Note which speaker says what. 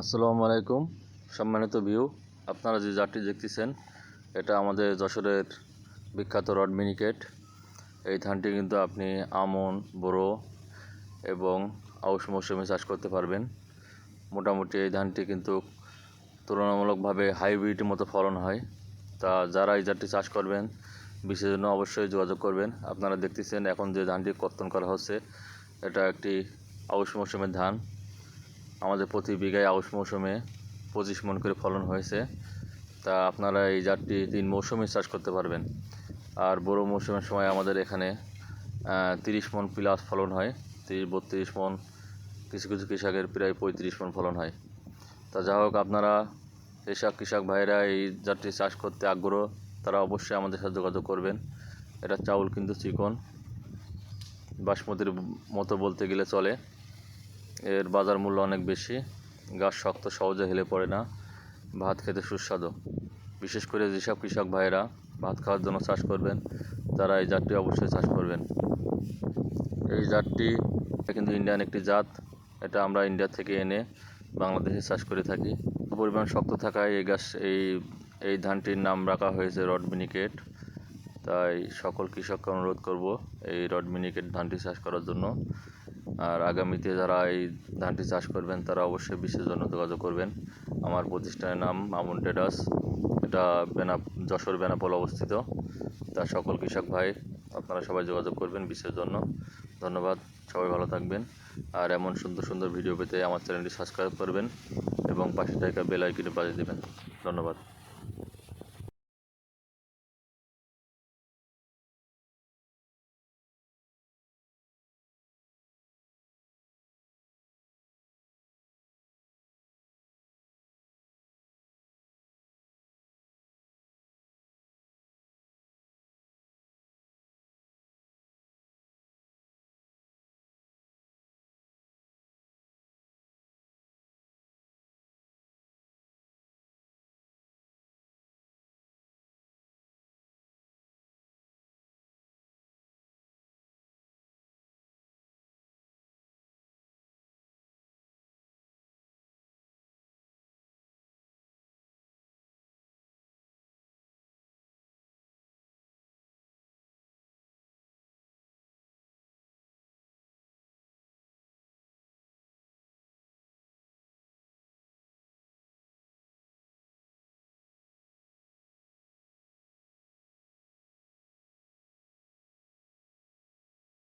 Speaker 1: আসসালামু আলাইকুম। সম্মানিত ভিউ, আপনারা যে জাতটি দেখতেছেন, এটা আমাদের যশোরের বিখ্যাত রড মিনিকেট। এই ধানটি কিন্তু আপনি আমন, বোরো এবং আউশ মৌসুমে চাষ করতে পারবেন। মোটামুটি এই ধানটি কিন্তু তুলনামূলকভাবে হাইব্রিডের মতো ফলন হয়। তা যারা এই জাতটি চাষ করবেন, বিশেষ জন্য অবশ্যই যোগাযোগ করবেন। আপনারা দেখতেছেন এখন যে ধানটি কর্তন করা হচ্ছে, এটা একটি আউশ মৌসুমের ধান। আমাদের প্রতি বিঘায় আউশ মৌসুমে পঁচিশ মন করে ফলন হয়েছে। তা আপনারা এই জাতটি তিন মৌসুমে চাষ করতে পারবেন। আর বড় মৌসুমের সময় আমাদের এখানে তিরিশ মন প্লাস ফলন হয়। তিরিশ, বত্রিশ মন, কিছু কিছু কৃষকের প্রায় পঁয়ত্রিশ মন ফলন হয়। তা যা হোক, আপনারা এসব কৃষক ভাইরা এই জাতটি চাষ করতে আগ্রহ, তারা অবশ্যই আমাদের সাথে যোগাযোগ করবেন। এটা চাউল, কিন্তু চিকন। বাসমতির মতো বলতে গেলে চলে। এর বাজার মূল্য অনেক বেশি। গাছ শক্ত, সহজে হেলে পড়ে না। ভাত খেতে সুস্বাদু। বিশেষ করে যেসব কৃষক ভাইয়েরা ভাত খাওয়ার জন্য চাষ করবেন, তারা এই জাতটি অবশ্যই চাষ করবেন। এই জাতটি কিন্তু ইন্ডিয়ান একটি জাত। এটা আমরা ইন্ডিয়া থেকে এনে বাংলাদেশে চাষ করে থাকি। পরিমাণ শক্ত থাকায় এই গাছ, এই এই ধানটির নাম রাখা হয়েছে রড মিনিকেট তাই সকল কৃষককে অনুরোধ করব এই রড মিনিকেট ধানটি চাষ করার জন্য। আর আগামীতে যারা এই ধানটি চাষ করবেন, তারা অবশ্যই বিশেষ জন্য যোগাযোগ করবেন। আমার প্রতিষ্ঠানের নাম মামুন ট্রেডার্স এটা বেনা যশোর বেনাপোল অবস্থিত। তা সকল কৃষক ভাই, আপনারা সবাই যোগাযোগ করবেন বিশেষ জন্য। ধন্যবাদ, সবাই ভালো থাকবেন। আর এমন সুন্দর সুন্দর ভিডিও পেতে আমার চ্যানেলটি সাবস্ক্রাইব করবেন এবং পাশে থাকা বেল আইকনে বাজিয়ে দেবেন। ধন্যবাদ।